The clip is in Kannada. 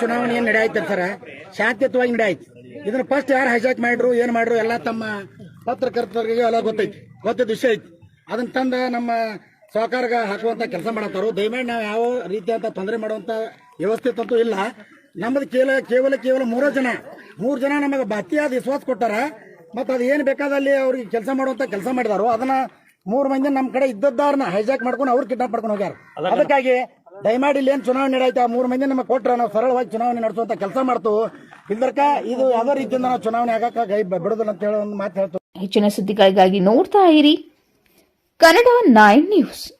ಚುನಾವಣೆ ಏನ್ ನಡೆಯಾಯ್ತು ಸರ್? ಶಾಂತಿಯುತವಾಗಿ ನಡೆಯಾಯ್ತು. ಇದನ್ನ ಫಸ್ಟ್ ಯಾರು ಹೈಜಾಕ್ ಮಾಡಿದ್ರು ಏನ್ ಮಾಡ್ರು ಎಲ್ಲ ತಮ್ಮ ಪತ್ರಕರ್ತರಿಗೆ ಎಲ್ಲ ಗೊತ್ತೈತಿ. ಗೊತ್ತಿದ್ದ ವಿಷಯ ಐತಿ. ಅದನ್ನ ತಂದ ನಮ್ಮ ಸಹಕಾರಗ ಹಾಕುವಂತ ಕೆಲಸ ಮಾಡತ್ತಾರು ದಯಮಾಡಿ ನಾವು ಯಾವ ರೀತಿಯಂತ ತೊಂದರೆ ಮಾಡುವಂತ ವ್ಯವಸ್ಥೆ ತಂತು ಇಲ್ಲ. ನಮ್ಮದು ಕೇವಲ ಕೇವಲ ಕೇವಲ ಮೂರೇ ಜನ. ಮೂರು ಜನ ನಮಗೆ ಅತಿಯಾದ ವಿಶ್ವಾಸ ಕೊಟ್ಟಾರ. ಮತ್ತೆ ಅದು ಏನು ಬೇಕಾದಲ್ಲಿ ಅವ್ರಿಗೆ ಕೆಲಸ ಮಾಡುವಂತ ಕೆಲಸ ಮಾಡಿದಾರು. ಅದನ್ನ ಮೂರು ಮಂದಿ ನಮ್ಮ ಕಡೆ ಇದ್ದದ್ದಾರನ್ನ ಹೈಜಾಕ್ ಮಾಡ್ಕೊಂಡು ಅವ್ರು ಕಿಡ್ನಾಪ್ ಮಾಡ್ಕೊಂಡು ಹೋಗ್ಯಾರ. ಅದಕ್ಕಾಗಿ ದಯಮಾಡಿ ಇಲ್ಲಿ ಏನು ಚುನಾವಣೆ ನಡೆಯುತ್ತೆ ಆ ಮೂರು ಮಂದಿ ನಮಗೆ ಕೊಟ್ರೆ ನಾವು ಸರಳವಾಗಿ ಚುನಾವಣೆ ನಡೆಸುವಂತ ಕೆಲಸ ಮಾಡ್ತು. ಇಲ್ದರ್ಕ ಇದು ಯಾವ ರೀತಿಯಿಂದ ನಾವು ಚುನಾವಣೆ ಆಗಕ್ಕ ಬ- ಬಿಡೋದಿಲ್ಲ ಅಂತ ಹೇಳಿ ಒಂದು ಮಾತು ಹೇಳ್ತು. ಹೆಚ್ಚಿನ ಸುದ್ದಿಗಾಗಿ ನೋಡ್ತಾ ಇರಿ. Kannada nine news.